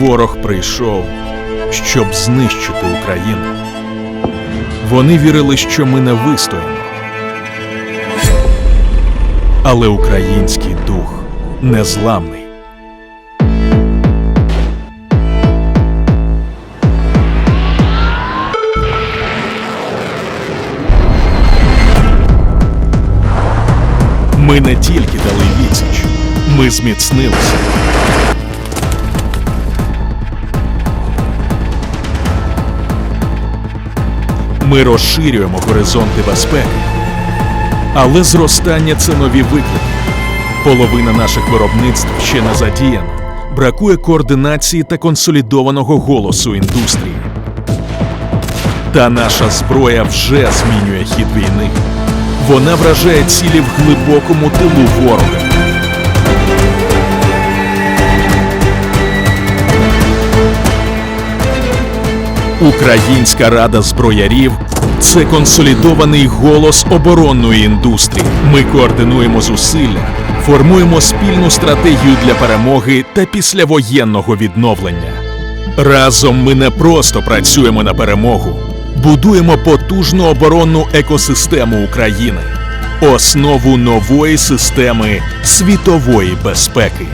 Ворог прийшов, щоб знищити Україну. Вони вірили, що ми не вистоїмо. Але український дух незламний. Ми не тільки дали відсіч, ми зміцнилися. Ми розширюємо горизонти безпеки. Але зростання це нові виклики. Половина наших виробництв ще не задіяна. Бракує координації та консолідованого голосу індустрії. Та наша зброя вже змінює хід війни. Вона вражає цілі в глибокому тилу ворога. Українська рада зброярів це консолідований голос оборонної індустрії. Ми координуємо зусилля, формуємо спільну стратегію для перемоги та післявоєнного відновлення. Разом ми не просто працюємо на перемогу, будуємо потужну оборонну екосистему України, основу нової системи світової безпеки.